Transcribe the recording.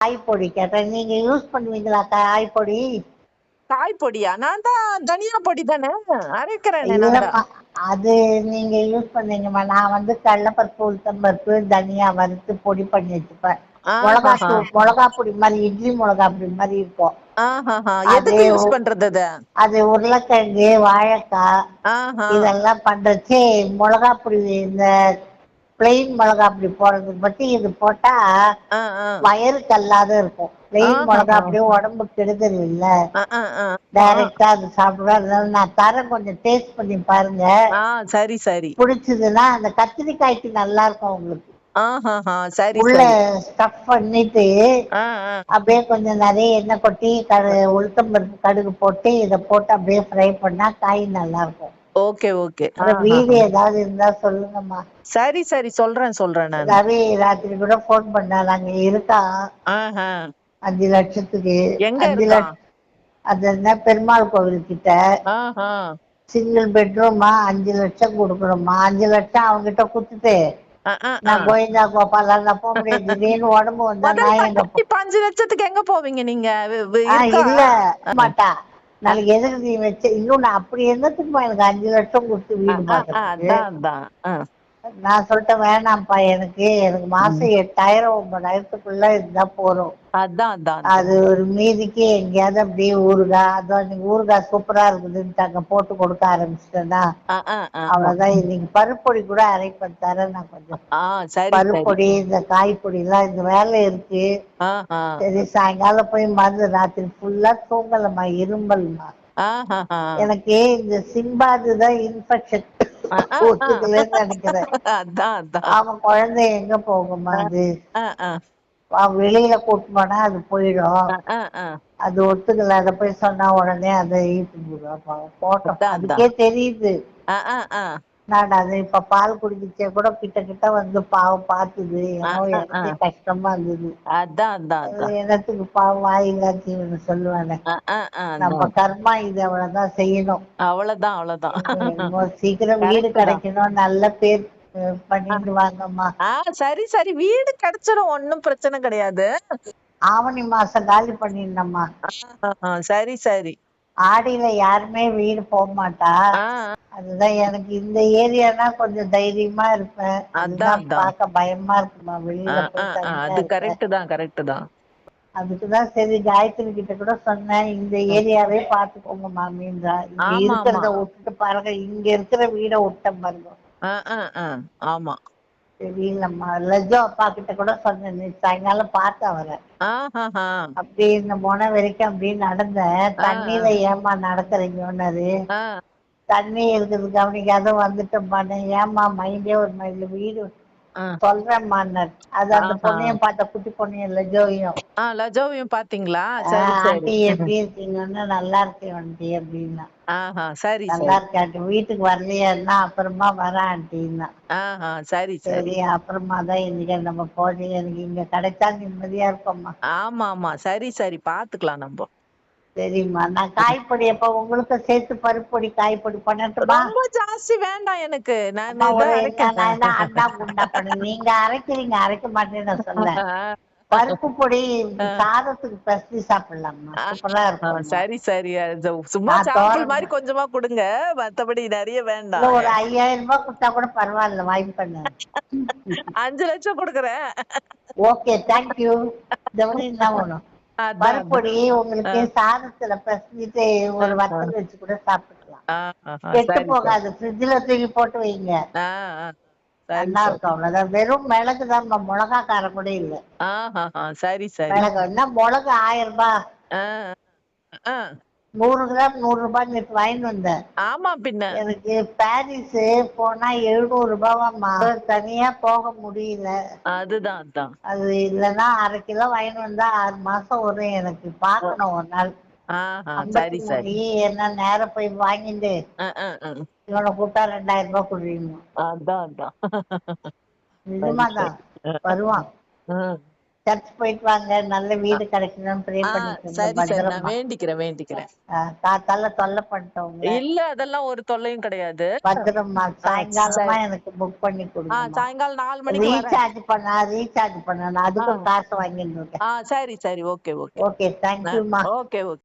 காய்பொடி கேட்டேன். நீங்க யூஸ் பண்ணுவீங்களா காய்பொடி? காய் பொடியா நான் தான் தனியா பொடி தானே. அரைக்கிறேன் அது நீங்க யூஸ் பண்ணீங்கம்மா நான் வந்து கடலப்பருப்பு உளுத்தம்பருப்பு தனியா வறுத்து பொடி பண்ணி வச்சுப்பேன். மிளகா மிளகா பொடி மாதிரி இட்லி மிளகா பொடி மாதிரி இருக்கும். அது உருளைக்கிழங்கு வாழைக்காய். இதெல்லாம் பண்றச்சு மிளகா பொடி இந்த பிளெயின் மிளகா பொடி போடுறதுக்கு பத்தி இது போட்டா. வயருக்கு அல்லாத இருக்கும். பிளெயின். மிளகா அப்படியே உடம்பு கெடுதல் இல்ல. டைரக்டா அது சாப்பிடுவேன். அதனால நான் தரேன். கொஞ்சம் டேஸ்ட் பண்ணி பாருங்க. சரி சரி. பிடிச்சதுன்னா அந்த கத்திரிக்காய்க்கு நல்லா இருக்கும் உங்களுக்கு. உள்ள ஸ்டஃப் பண்ணிட்டு. அப்படியே கொஞ்சம் நிறைய எண்ணெய் கொட்டி கடு உளுத்தம்பருப்பு கடுகு போட்டு இதை போட்டு அப்படியே ஃப்ரை பண்ணா காய் நல்லா இருக்கும். Okay okay. வீடு ஏதாவது இருந்தா சொல்லுங்கம்மா. சரி சரி. சொல்றேன் சொல்றேன் நான். ரவி ராத்திரி கூட ஃபோன் பண்ணா நாங்க இருக்கான். ஆஹா. அஞ்சு லட்சத்துக்கு. எங்க அஞ்சு? லட்சம் அது என்ன? பெருமாள் கோவில் கிட்ட. சிங்கிள் பெட்ரூமா அஞ்சு லட்சம் கொடுக்குறோம்மா அஞ்சு லட்சம் அவங்ககிட்ட கொடுத்துட்டு ஆ, ஆ, ஆ. நான் கோவிந்தா கோபாலாம் நான் போக முடியாது. திடீர்னு உடம்பு வந்தா நான் எங்க அஞ்சு லட்சத்துக்கு எங்க போவீங்க நீங்க? இல்ல மாட்டா நாளைக்கு எதுக்கு நீ வச்ச இன்னும் நான் அப்படி என்னத்துக்குமா எனக்கு அஞ்சு லட்சம் கொடுத்து வீடு நான் சொல்லிட்டேன் வேணாம்ப்பா எனக்கு எனக்கு மாசம் எட்டாயிரம் ஒன்பதாயிரத்துக்குள்ள இருந்தா போறோம் அதான் அது ஒரு மீதிக்கு எங்கேயாவது அப்படியே ஊறுகாய் அதான் நீங்க ஊறுகாய் சூப்பரா இருக்குதுன்ட்டு அங்க போட்டு கொடுக்க ஆரம்பிச்சிட்டேன்னா. அவ்வளவுதான். இன்னைக்கு பருப்பொடி கூட அரைப்பேன் தரேன் நான் கொஞ்சம். பருப்பொடி இந்த காய்பொடி எல்லாம் இந்த வேலை இருக்கு. சரி சாயங்காலம் போய் மருந்து ராத்திரி ஃபுல்லா தூங்கலம்மா இரும்பல்மா. எனக்கு இந்த சிம்பாது தான் இன்ஃபெக்ஷன் நினைக்கிறேன். அதான் அதான். அவன் குழந்தை எங்க போகுமா அது? வெளியில கூட்டு போனா அது போயிடும். அது ஒத்துக்கல. அதை போய் சொன்னா உடனே அதை ஈட்டு போட்டோம் அதுக்கே தெரியுது. நான் அது இப்ப பால் குடிக்கிச்சே கூட கிட்ட கிட்ட வந்து பாவம் பார்த்துது எனக்கே கஷ்டமா இருந்தது. அதான் அதான் அது அதான். என்னத்துக்கு பாவம் தீவனம் சொல்லுவானே நம்ம. கர்மா இது அவ்வளவுதான் செய்யணும். அவ்வளவுதான் அவ்வளவுதான். சீக்கிரம் வீடு. கிடைக்கணும் நல்ல பேர் அஹ், பண்ணிட்டு வாங்கம்மா. ஆ சரி சரி. வீடு கிடைச்சிடும் ஒண்ணும் பிரச்சனை கிடையாது. ஆவணி மாசம் காலி பண்ணிருந்தம்மா ஆஹா, சரி சரி. ஆடியில யாருமே வீடு போக மாட்டா அதுதான் எனக்கு இந்த ஏரியானா கொஞ்சம் தைரியமா இருப்பேன். அதான். பார்க்க பயமா இருக்குமா? வெளியில அது கரெக்ட் தான் கரெக்ட் தான். அதுக்குதான் சரி காயத்ரி கிட்ட கூட சொன்னேன் இந்த ஏரியாவே பாத்துக்கோங்க மாமின்றா. இருக்கிறத. விட்டுட்டு பாருங்க இங்க இருக்கிற வீட விட்ட பாருங்க. ஆமா. சரி இல்லம்மா லஜ்ஜோ அப்பா கிட்ட கூட சொன்னேன் நேத்து சாயங்காலம் பார்த்தேன் அவரை. ஆஹாஹா. அப்படி இந்த முனை வரைக்கும் அப்படியே நடந்தேன். தண்ணியில ஏமா நடக்கிறீங்கன்னாரு ஆ, தண்ணி இருக்குது கவனிக்காத வந்துட்டோம் பண்ணேன் ஏமா மைண்டே ஒரு மைண்ட்ல வீடு சொல்றேன்மான்னார் அது அந்த. பொண்ணையும் பார்த்த குட்டி பொண்ணையும் லஜோவையும். லஜோவையும் பாத்தீங்களா ஆண்டி எப்படி இருக்கீங்கன்னு நல்லா இருக்கேன் ஆண்டி அப்படின்னா. ஆஹா சரி நல்லா ஆண்டி. வீட்டுக்கு வரலையான்னா அப்புறமா வரேன் ஆண்டின்னா. ஆஹா சரி சரி. அப்புறமா தான் இன்னைக்கு நம்ம போனீங்க எனக்கு இங்க கிடைச்சா நிம்மதியா இருப்போம்மா ஆமா ஆமா சரி சரி. பாத்துக்கலாம் நம்ம. சரிம்மா நான் காய்பொடி எப்ப உங்களுக்கு சேர்த்து பருப்பொடி காய்பொடி பண்ணட்டுமா? ரொம்ப ஜாஸ்தி வேண்டாம் எனக்கு. நான் அண்டா குண்டா பண்ணி. நீங்க அரைக்கிறீங்க அரைக்க மாட்டேன்னு சொல்ல பருப்பு பொடி சாதத்துக்கு பசி சாப்பிடலாம்மா. சூப்பரா இருக்கும். சரி சரி. சும்மா தோரம் மாதிரி கொஞ்சமா கொடுங்க. மத்தபடி நிறைய வேண்டாம். ஒரு ஐயாயிரம் ரூபாய் கொடுத்தா கூட பரவாயில்ல வாங்கி பண்ணு. அஞ்சு லட்சம் கொடுக்குறேன். ஓகே தேங்க்யூ இந்த மாதிரி என்ன வேணும். பருப்பொடி உங்களுக்கு சாதத்துல பசிட்டு ஒரு வத்தல் வச்சு கூட சாப்பிட்டுக்கலாம். ஆஹா, கெட்டு. போகாது. ஃப்ரிட்ஜ்ல தூக்கி போட்டு வைங்க. நல்லா. இருக்கும். அவ்வளவுதான். வெறும் மிளகு தான் மிளகா காரம் கூட இல்ல. சரி சரி. மிளகு என்ன? மிளகு ஆயிரம் ரூபாய். நூறு கிராம் நூறு ரூபாய் நேற்று வாங்கிட்டு வந்தேன். ஆமா பின்ன. எனக்கு பாரிஸ் போனா எழுநூறு ரூபாவாம்மா. தனியா போக முடியல. அதுதான் அதான். அது இல்லைன்னா அரை கிலோ வாங்கிட்டு வந்தா ஆறு மாசம் வரும் எனக்கு. பார்க்கணும் ஒரு நாள். சரி சரி. என்ன நேரம் போய் வாங்கிட்டு. இவனை கூட்டா ரெண்டாயிரம் ரூபாய் கொடுக்கணும் அதான் அதான். நிஜமாதான். வருவான். சர்ச் போயிட்டு வாங்க. நல்ல வீடு கிடைக்கணும்னு ப்ரே பண்ணிக்கோங்க வேண்டிக்கிறேன் வேண்டிக்கிறேன். காத்தால தொல்லை பண்ணிட்டோங்க இல்ல அதெல்லாம் ஒரு தொல்லையும் கிடையாது. பத்திரமா சாயங்காலமா எனக்கு புக் பண்ணி கொடுங்க சாயங்காலம் நாலு மணிக்கு ரீசார்ஜ் பண்ண ரீசார்ஜ் பண்ணணும் அதுக்கும் காசு வாங்கிட்டு சரி சரி. Okay okay. ஓகே தேங்க்யூமா ஓகே ஓகே.